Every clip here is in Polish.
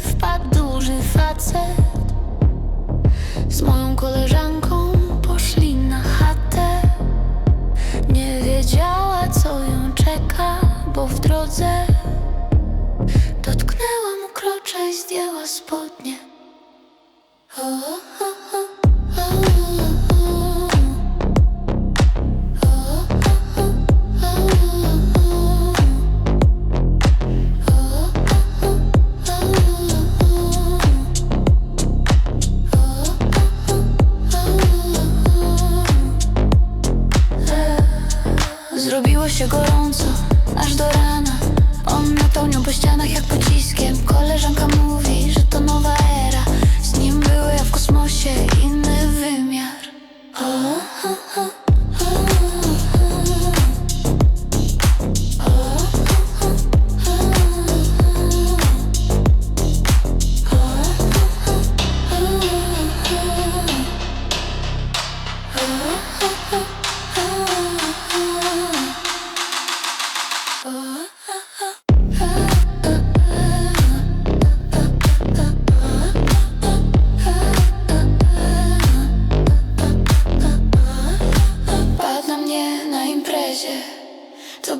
wpadł duży facet Z moją koleżanką poszli na chatę Nie wiedziała co ją czeka, bo w drodze Dotknęła mu krocza i zdjęła spodnie. Się gorąco, aż do rana. On napełniał po ścianach jak pociskiem. Koleżanka mówi,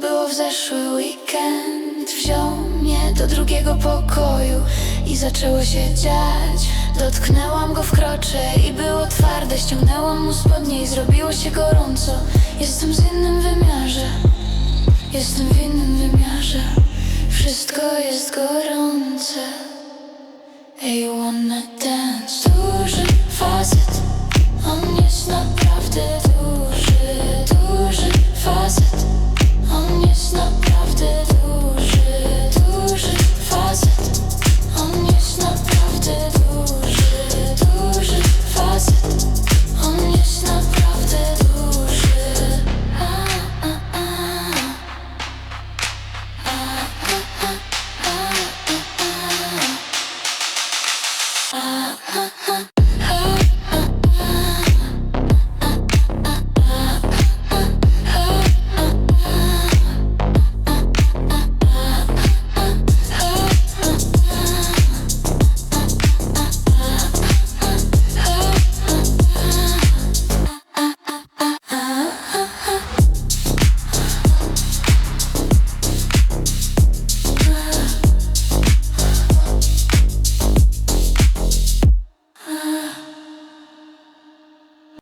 było w zeszły weekend. Wziął mnie do drugiego pokoju I zaczęło się dziać. Dotknęłam go w krocze I było twarde. Ściągnęłam mu spodnie i zrobiło się gorąco. Jestem w innym wymiarze. Jestem w innym wymiarze. Wszystko jest gorące. You wanna dance. Duży facet